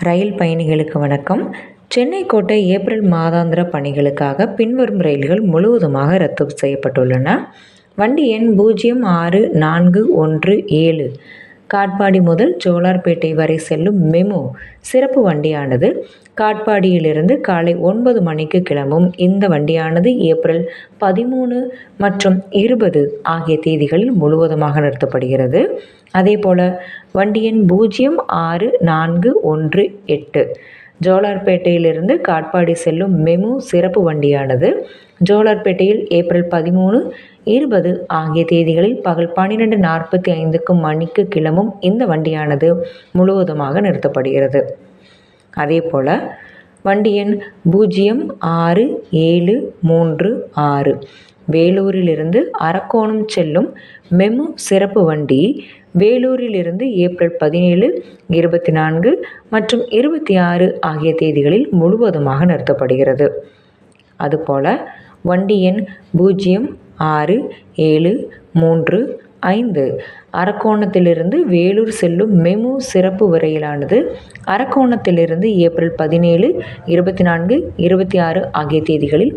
ரயில் பயணிகளுக்கு வணக்கம். சென்னை கோட்டை ஏப்ரல் மாதாந்திர பணிகளுக்காக பின்வரும் ரயில்கள் முழுவதுமாக ரத்து செய்யப்பட்டுள்ளன. வண்டி எண் பூஜ்ஜியம் ஆறு நான்கு ஒன்று ஏழு. காட்பாடி முதல் ஜோலார்பேட்டை வரை செல்லும் மெமு சிறப்பு வண்டியானது. காட்பாடியிலிருந்து காலை ஒன்பது மணிக்கு கிளம்பும் இந்த வண்டியானது ஏப்ரல் பதிமூணு மற்றும் இருபது ஆகிய தேதிகளில் முழுவதுமாக நிறுத்தப்படுகிறது. அதேபோல் வண்டி எண் பூஜ்ஜியம் ஆறு நான்கு ஒன்று எட்டு. ஜோலார்பேட்டையிலிருந்து காட்பாடி செல்லும் மெமு சிறப்பு வண்டியானது. ஜோலார்பேட்டையில் ஏப்ரல் பதிமூணு இருபது ஆகிய தேதிகளில் பகல் பன்னிரெண்டு நாற்பத்தி ஐந்துக்கு மணிக்கு கிளம்பும் இந்த வண்டியானது முழுவதுமாக நிறுத்தப்படுகிறது. அதே போல் வண்டி எண் பூஜ்ஜியம் ஆறு ஏழு மூன்று ஆறு. வேலூரிலிருந்து அரக்கோணம் செல்லும் மெமு சிறப்பு வண்டி வேலூரிலிருந்து ஏப்ரல் பதினேழு இருபத்தி நான்கு மற்றும் இருபத்தி ஆறு ஆகிய தேதிகளில் முழுவதுமாக நிறுத்தப்படுகிறது. அதுபோல் வண்டி எண் பூஜ்ஜியம் ஆறு ஏழு மூன்று ஐந்து. அரக்கோணத்திலிருந்து வேலூர் செல்லும் மெமு சிறப்பு வரையிலானது அரக்கோணத்திலிருந்து ஏப்ரல் பதினேழு இருபத்தி நான்கு இருபத்தி ஆறு ஆகிய தேதிகளில்